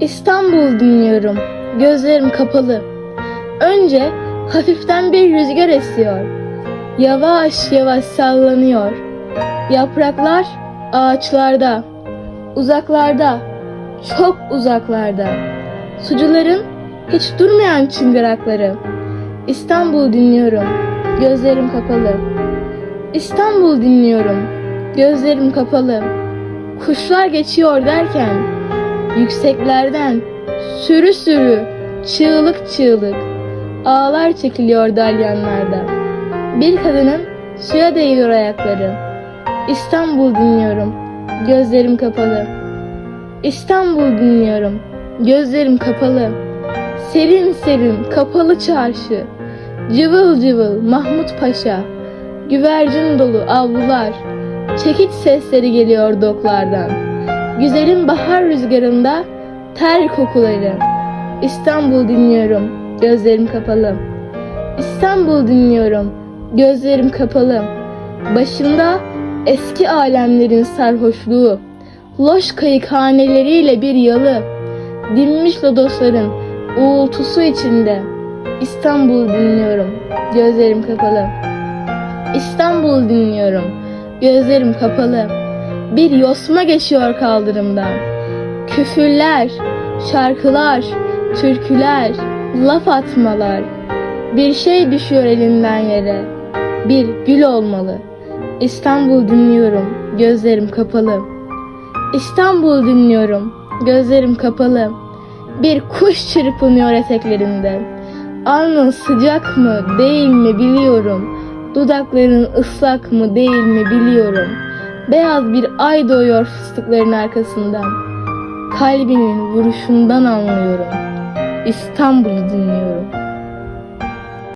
İstanbul dinliyorum. Gözlerim kapalı. Önce hafiften bir rüzgar esiyor. Yavaş yavaş sallanıyor. Yapraklar ağaçlarda. Uzaklarda, çok uzaklarda. Sucuların hiç durmayan çıngırakları. İstanbul dinliyorum. Gözlerim kapalı. İstanbul dinliyorum. Gözlerim kapalı. Kuşlar geçiyor derken yükseklerden sürü sürü çığlık çığlık ağlar çekiliyor dalyanlarda. Bir kadının suya değiyor ayakları. İstanbul dinliyorum. Gözlerim kapalı. İstanbul dinliyorum. Gözlerim kapalı. Serin serin kapalı çarşı. Cıvıl cıvıl Mahmut Paşa. Güvercin dolu avlular. Çekiç sesleri geliyor doklardan. Güzelim bahar rüzgarında ter kokuları. İstanbul dinliyorum. Gözlerim kapalı. İstanbul dinliyorum. Gözlerim kapalı. Başımda eski alemlerin sarhoşluğu. Loş kayıkhaneleriyle bir yalı. Dinmiş lodosların uğultusu içinde. İstanbul dinliyorum. Gözlerim kapalı. İstanbul dinliyorum. Gözlerim kapalı. Bir yosma geçiyor kaldırımdan. Küfürler, şarkılar, türküler, laf atmalar. Bir şey düşüyor elinden yere. Bir gül olmalı. İstanbul dinliyorum. Gözlerim kapalı. İstanbul dinliyorum. Gözlerim kapalı. Bir kuş çırpınıyor eteklerinde. Alnın sıcak mı değil mi biliyorum. Dudakların ıslak mı değil mi biliyorum. Beyaz bir ay doğuyor fıstıkların arkasından. Kalbinin vuruşundan anlıyorum. İstanbul'u dinliyorum.